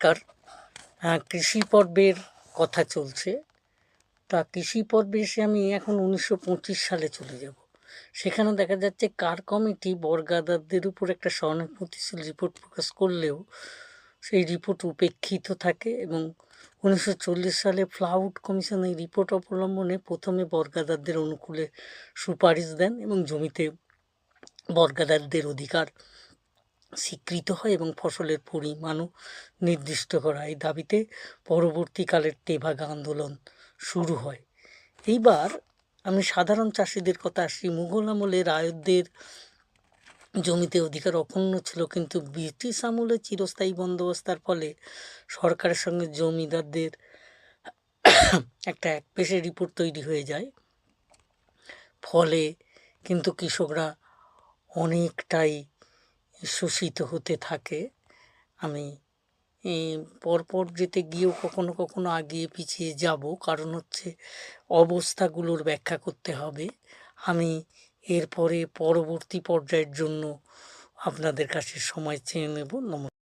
নমস্কার। হ্যাঁ কৃষি পর্বের কথা চলছে। তা কৃষি পর্বে এসে আমি এখন উনিশশো পঁচিশ সালে চলে যাব। সেখানে দেখা যাচ্ছে কার কমিটি বর্গাদারদের উপর একটা সহানুভূতিশীল রিপোর্ট প্রকাশ করলেও সেই রিপোর্ট উপেক্ষিত থাকে এবং উনিশশো চল্লিশ সালে ফ্লাউড কমিশন এই রিপোর্ট অবলম্বনে প্রথমে বর্গাদারদের অনুকূলে সুপারিশ দেন এবং জমিতে বর্গাদারদের অধিকার স্বীকৃত হয় এবং ফসলের পরিমাণও নির্দিষ্ট করা এই দাবিতে পরবর্তীকালের তেভাগ আন্দোলন শুরু হয়। এইবার আমি সাধারণ চাষিদের কথা আসি। মুঘল আমলে রায়তদের জমিতে অধিকার অক্ষুণ্ণ ছিল, কিন্তু ব্রিটিশ আমলে চিরস্থায়ী বন্দোবস্তার ফলে সরকারের সঙ্গে জমিদারদের একটা এক পেশে রিপোর্ট তৈরি হয়ে যায়। ফলে কিন্তু কৃষকরা অনেকটাই শোষিত হতে থাকে। আমি পরপর যেতে গিয়েও কখনো কখনো আগিয়ে পিছিয়ে যাব। কারণ হচ্ছে অবস্থাগুলোর ব্যাখ্যা করতে হবে। আমি এরপরে পরবর্তী পর্যায়ের জন্য আপনাদের কাছে সময় চেয়ে নেব। নমস্কার।